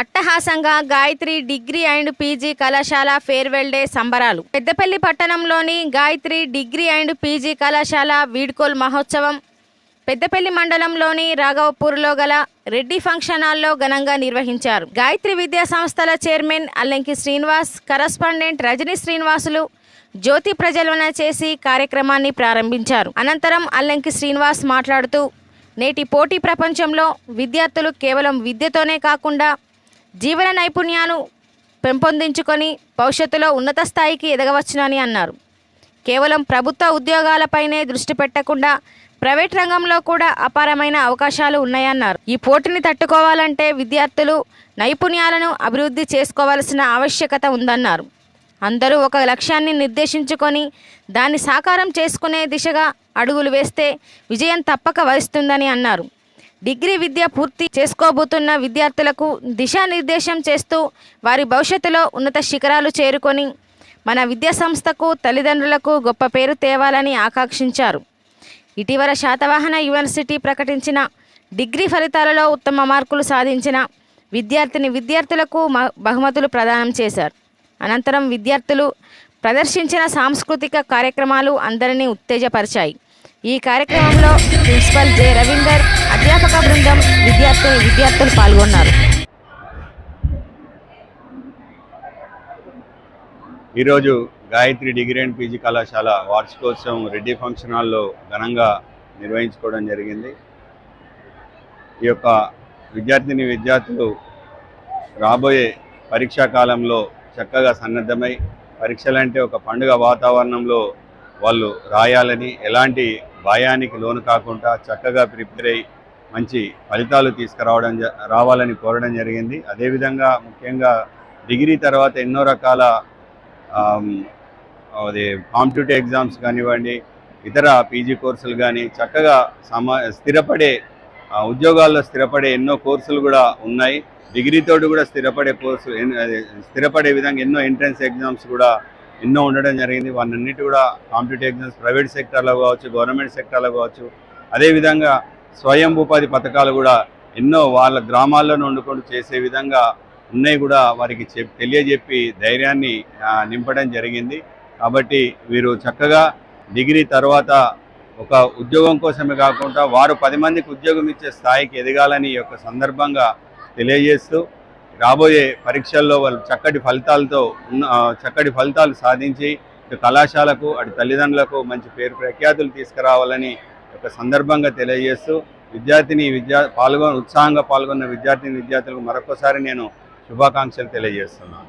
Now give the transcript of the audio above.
అట్టహాసంగా Gayatri degree and PG కళాశాల farewell day సంబరాలు. పెద్దపల్లి పట్టణంలోని గాయత్రి డిగ్రీ అండ్ పీజీ కళాశాల వీడ్కోల్ మహోత్సవం పెద్దపల్లి మండలంలోని రాఘవపూర్లో గల రెడ్డి ఫంక్షన్ హాల్లో ఘనంగా నిర్వహించారు. గాయత్రి విద్యా సంస్థల చైర్మన్ అల్లంకి శ్రీనివాస్ కరస్పాండెంట్ రజనీ శ్రీనివాసులు జ్యోతి ప్రజ్వలన చేసి కార్యక్రమాన్ని ప్రారంభించారు. అనంతరం అల్లంకి శ్రీనివాస్ మాట్లాడుతూ నేటి పోటీ ప్రపంచంలో విద్యార్థులు కేవలం విద్యతోనే కాకుండా జీవన నైపుణ్యాలు పెంపొందించుకొని భవిష్యత్తులో ఉన్నత స్థాయికి ఎదగవచ్చునని అన్నారు. కేవలం ప్రభుత్వ ఉద్యోగాలపైనే దృష్టి పెట్టకుండా ప్రైవేట్ రంగంలో కూడా అపారమైన అవకాశాలు ఉన్నాయన్నారు. ఈ పోటీని తట్టుకోవాలంటే విద్యార్థులు నైపుణ్యాలను అభివృద్ధి చేసుకోవాల్సిన ఆవశ్యకత ఉందన్నారు. అందరూ ఒక లక్ష్యాన్ని నిర్దేశించుకొని దాన్ని సాకారం చేసుకునే దిశగా అడుగులు వేస్తే విజయం తప్పక వరిస్తుందని అన్నారు. డిగ్రీ విద్య పూర్తి చేసుకోబోతున్న విద్యార్థులకు దిశానిర్దేశం చేస్తూ వారి భవిష్యత్తులో ఉన్నత శిఖరాలు చేరుకొని మన విద్యా సంస్థకు తల్లిదండ్రులకు గొప్ప పేరు తేవాలని ఆకాంక్షించారు. ఇటీవల శాతవాహన యూనివర్సిటీ ప్రకటించిన డిగ్రీ ఫలితాలలో ఉత్తమ మార్కులు సాధించిన విద్యార్థిని విద్యార్థులకు బహుమతులు ప్రదానం చేశారు. అనంతరం విద్యార్థులు ప్రదర్శించిన సాంస్కృతిక కార్యక్రమాలు అందరినీ ఉత్తేజపరిచాయి. ఈ కార్యక్రమంలో ప్రిన్సిపల్ జె రవీందర్ అధ్యాపక బృందం విద్యార్థులు విద్యార్థులు పాల్గొన్నారు. ఈరోజు గాయత్రి డిగ్రీ అండ్ పీజీ కళాశాల వార్షికోత్సవం రెడ్డి ఫంక్షన్ హాల్లో ఘనంగా నిర్వహించుకోవడం జరిగింది. ఈ యొక్క విద్యార్థిని విద్యార్థులు రాబోయే పరీక్షా కాలంలో చక్కగా సన్నద్ధమై పరీక్షలంటే ఒక పండుగ వాతావరణంలో వాళ్ళు రాయాలని ఎలాంటి భయానికి లోను కాకుండా చక్కగా ప్రిపేర్ అయ్యి మంచి ఫలితాలు తీసుకురావడం జ- రావాలని కోరడం జరిగింది. అదేవిధంగా ముఖ్యంగా డిగ్రీ తర్వాత ఎన్నో రకాల అది కాంపిటేటివ్ ఎగ్జామ్స్ కానివ్వండి ఇతర పీజీ కోర్సులు కానీ చక్కగా సమా స్థిరపడే ఉద్యోగాల్లో స్థిరపడే ఎన్నో కోర్సులు కూడా ఉన్నాయి. డిగ్రీతోటి కూడా స్థిరపడే కోర్సు స్థిరపడే విధంగా ఎన్నో ఎంట్రన్స్ ఎగ్జామ్స్ కూడా ఎన్నో ఉండడం జరిగింది. వాటన్నిటి కూడా కాంపిటేటివ్ ఎగ్జామ్స్ ప్రైవేట్ సెక్టర్లో కావచ్చు గవర్నమెంట్ సెక్టర్లో కావచ్చు. అదేవిధంగా స్వయం ఉపాధి పథకాలు కూడా ఎన్నో వాళ్ళ గ్రామాల్లోనే వండుకొని చేసే విధంగా ఉన్నాయి కూడా వారికి చెప్ తెలియజెప్పి ధైర్యాన్ని నింపడం జరిగింది. కాబట్టి వీరు చక్కగా డిగ్రీ తర్వాత ఒక ఉద్యోగం కోసమే కాకుండా వారు పది మందికి ఉద్యోగం ఇచ్చే స్థాయికి ఎదగాలని ఈ యొక్క సందర్భంగా తెలియజేస్తూ రాబోయే పరీక్షల్లో వాళ్ళు చక్కటి ఫలితాలతో ఉన్న చక్కటి ఫలితాలు సాధించి కళాశాలకు అటు తల్లిదండ్రులకు మంచి పేరు ప్రఖ్యాతులు తీసుకురావాలని ఒక సందర్భంగా తెలియజేస్తూ విద్యార్థిని విద్యా పాల్గొన ఉత్సాహంగా పాల్గొన్న విద్యార్థిని విద్యార్థులకు మరొకసారి నేను శుభాకాంక్షలు తెలియజేస్తున్నాను.